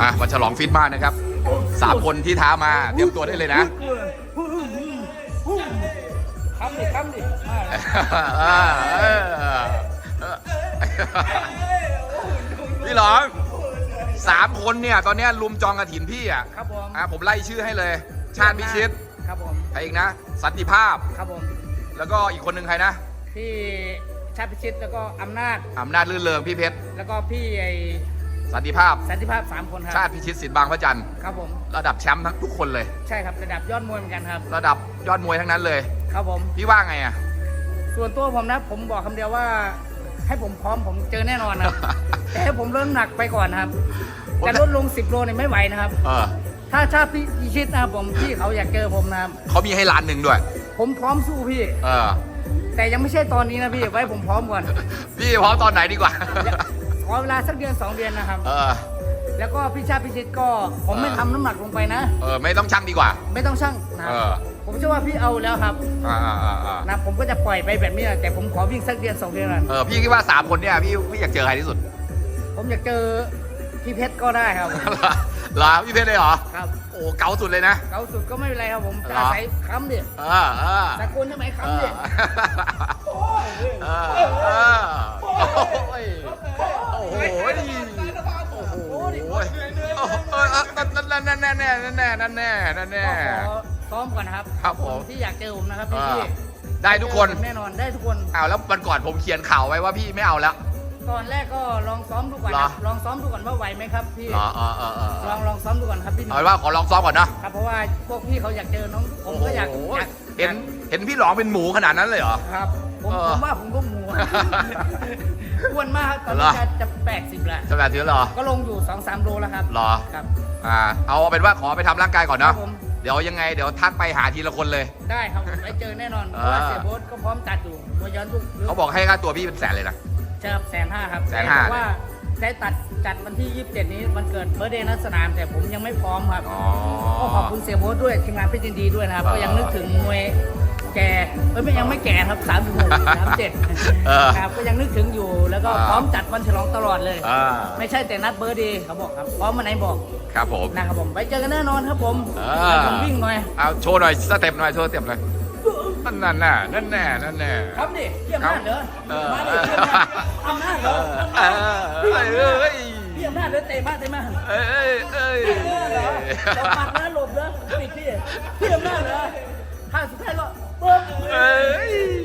อะมาฉลองฟิตมากนะครับสามคนที่ท้ามาเตรียมตัวได้เลยนะคำดิคำดิพี่หลองสามคนเนี่ยตอนนี้ลุมจองกระถินพี่อะครับผมอะผมไล่ชื่อให้เลย ชาติพิชิตครับผมใครอีกนะ สันติภาพครับผมแล้วก็อีกคนหนึ่งใครนะพี่ชาติพิชิตแล้วก็อำนาจอำนาจลื่นเริงพี่เพชรแล้วก็พี่ไอ สันติภาพ สันติภาพสามคนครับ ชาติพิชิตสิทธิ์บางพระจันทร์ครับผม ระดับแชมป์ทั้งทุกคนเลย ใช่ครับระดับยอดมวยเหมือนกันครับ ระดับยอดมวยทั้งนั้นเลย ครับผม พี่ว่าไงอะ ส่วนตัวผมนะ ผมบอกคำเดียวว่า ให้ผมพร้อมผมเจอแน่นอนครับ แต่ให้ผมลดน้ำหนักไปก่อนครับแต่ลดลง 10 โลเนี่ยไม่ไหวนะครับ เออถ้าชาติพิชิตนะครับผมพี่เขาอยากเจอผมนะครับ เขามีให้ล้านหนึ่งด้วย ผมพร้อมสู้พี่ เออ แต่ยังไม่ใช่ตอนนี้นะพี่ ไว้ผมพร้อมก่อน พี่พร้อมตอนไหนดีกว่า ขอเวลาสักเดือนสองเดือนนะครับ เออ แล้วก็พี่ชาติพิชิตก็ผมไม่เออ ทำน้ำหนักลงไปนะ เออ ไม่ต้องชั่งดีกว่า ไม่ต้องชั่งนะคเอรับอผมเชื่อว่าพี่เอาแล้วครับอ่าอ่าอ่าอ่านะผมก็จะปล่อยไปแบบนี้แหละแต่ผมขอวิ่งสักเดือนสองเดือนก่อนเออ พี่คิดว่าสามคนเนี่ยพี่พี่อยากเจอใครที่สุด ผมอยากเจอพี่เพชรก็ได้ครับผมเหรอพี่เพชรเลยเหรอ ครับโอ้เก๋าสุดเลยนะ เกาสุดก็ไม่เป็นไรครับผมเหรอ อาศัยค้ำดิเออเออตะโกนใช่ไหมเอค้ำดิอเออเออโอ้ย นั่นแน่แน่แน่นั่นแน่นั่นแน่นั่นแน่ ก็ขอซ้อมก่อนนะครับครับผมที่อยากเจอผมนะครับเอพี่อพี่ได้ทุกคน แน่นอนได้ทุกคน อ้าวแล้ววันก่อนผมเขียนข่าวไว้ว่าพี่ไม่เอาแล้ว ตอนแรกก็ลองซ้อมดูก่อนเหรอครับลองซ้อมดูก่อนว่าไหวไหมครับพี่เหรอเออเออเออเอลอองลองซ้อมดูก่อนครับพี่หนุ่เอามเป็นว่าขอลองซ้อมก่อนนะครับเพราะว่าพวกพี่เขาอยากเจอน้องผมก็อยากโอ้โหอยากเห็นเห็นพี่หลองเป็นหมูขนาดนั้นเลยเหรอ ครับ ผมเออ ผมว่าผมก็หมูอะอ้วนมากครับตอนเหรนี้อจะจะแปดสิบแล้วจะแบบนี้เหรอ ก็ลงอยู่สองสามโลแล้วครับเหรอ ครับ อ่า เอาเป็นว่าขอไปทำร่างกายก่อนครัเนาะบผม เดี๋ยวยังไงเดี๋ยวทักไปหาทีละคนเลย ได้ครับผมไปเจอแน่นอนเพเออราะว่าเสียโบ๊ทก็พร้อมจัดอยู่มวยย้อนยุคเขาบอกให้ค่าตัวพี่เป็นแสนเลยนะใช่ครับแสนห้าครับแสนห้าแต่ว่าได้ตัดจัดวันที่ 27 นี้วันเกิดเบอร์เดย์นัสนามแต่ผมยังไม่พร้อมครับ อ๋อ ก็ขอบคุณเสียโบ๊ทด้วยทีมงานเพชรยินดีด้วยนะครับเออก็ยังนึกถึงมวย แก่เอ้ยไม่ยังไม่แก่ครับ3ามหกสามเจ็ดเออครับก็ยังนึกถึงอยู่แล้วก็เออพร้อมจัดวันฉลองตลอดเลย อ่าไม่ใช่แต่นัดเบอร์เดย์เขาบอกครับพร้อมมาไหนบอกครับผม นะครับผมไปเจอกันแน่นอนครับผมเออแล้วผมวิ่งหน่อยเอาโชว์หน่อยสเต็ปหน่อยโชว์สเต็ปหน่อยนั่นนั่นน่ะนั่นแน่นั่นแน่ ครับดิเยี่ยมมากเหรอเออ มาดิเยี่ยมมากอำนาจเหรเอออเออเอ้ยเอ้ยเยี่ยมมากเลยเตะมากเตะมาก เอ้ยเอ้ยเออเหรอเราปัดนะหลบนะปิดพี่เยี่ยมมากเหรอท่าสุดท้ายก็ปึ๊บ เอ้ย